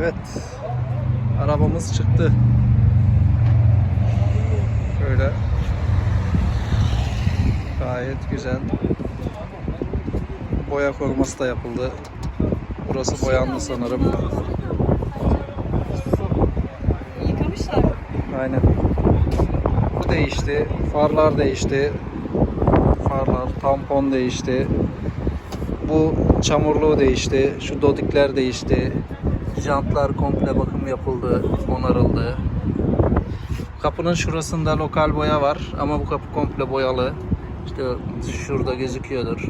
Evet. Arabamız çıktı. Şöyle. Gayet güzel. Boya koruması da yapıldı. Burası boyandı sanırım. Yıkamışlar. Aynen. Bu değişti. Farlar değişti. Farlar, tampon değişti. Bu çamurluğu değişti. Şu dodikler değişti. Jantlar komple bakım yapıldı, onarıldı. Kapının şurasında lokal boya var ama bu kapı komple boyalı. İşte şurada gözüküyordur.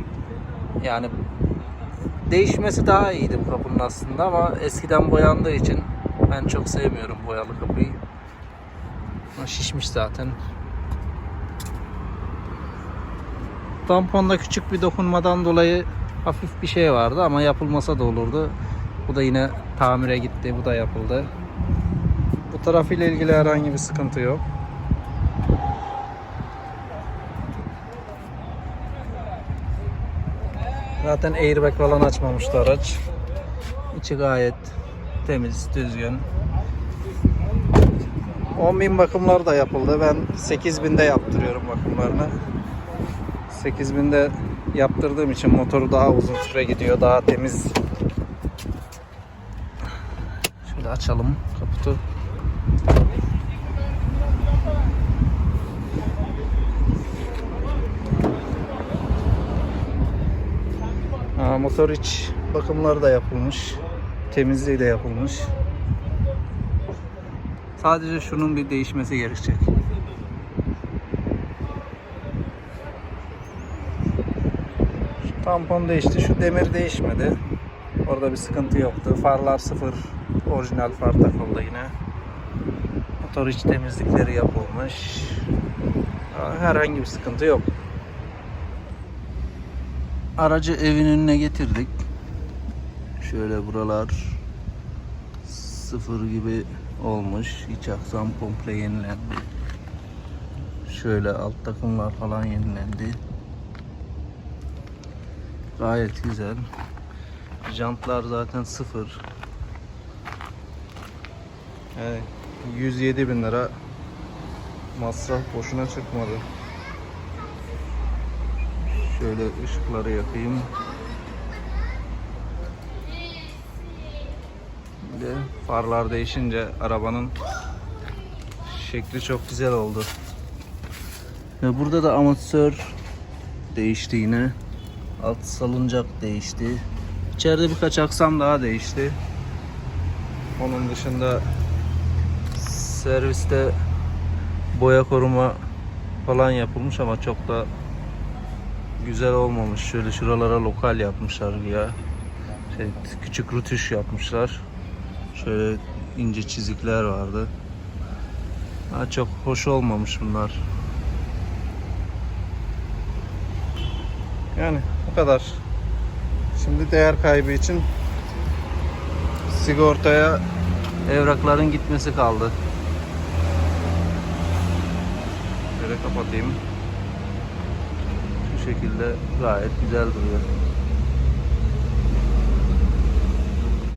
Yani değişmesi daha iyiydi bu kapının aslında ama eskiden boyandığı için ben çok sevmiyorum boyalı kapıyı. Şişmiş zaten. Tamponda küçük bir dokunmadan dolayı hafif bir şey vardı ama yapılmasa da olurdu. Bu da yine tamire gitti. Bu da yapıldı. Bu tarafıyla ilgili herhangi bir sıkıntı yok. Zaten airbag falan açmamıştı araç. İçi gayet temiz, düzgün. 10.000 bakımlar da yapıldı. Ben 8.000'de yaptırıyorum bakımlarını. 8.000'de yaptırdığım için motoru daha uzun süre gidiyor. Daha temiz. Şöyle açalım kaputu. Ha, motor iç bakımları da yapılmış. Temizliği de yapılmış. Sadece şunun bir değişmesi gerekecek. Şu tampon değişti. Şu demir değişmedi. Orada bir sıkıntı yoktu. Farlar sıfır. Orijinal far takıldı yine. Motor iç temizlikleri yapılmış. Herhangi bir sıkıntı yok. Aracı evin önüne getirdik. Şöyle buralar sıfır gibi olmuş. İç aksam komple yenilendi. Şöyle alt takımlar falan yenilendi. Gayet güzel. Jantlar zaten sıfır. Yani 107 bin lira masraf boşuna çıkmadı. Şöyle ışıkları yakayım. Bir de farlar değişince arabanın şekli çok güzel oldu. Ve burada da amortisör değişti yine. Alt salıncak değişti. İçeride birkaç aksam daha değişti. Onun dışında serviste boya koruma falan yapılmış ama çok da güzel olmamış. Şöyle şuralara lokal yapmışlar ya. Şey, küçük rütüş yapmışlar. Şöyle ince çizikler vardı. Ha, çok hoş olmamış bunlar. Yani bu kadar. Şimdi değer kaybı için sigortaya evrakların gitmesi kaldı. Şöyle kapatayım. Şu şekilde gayet güzel duruyor.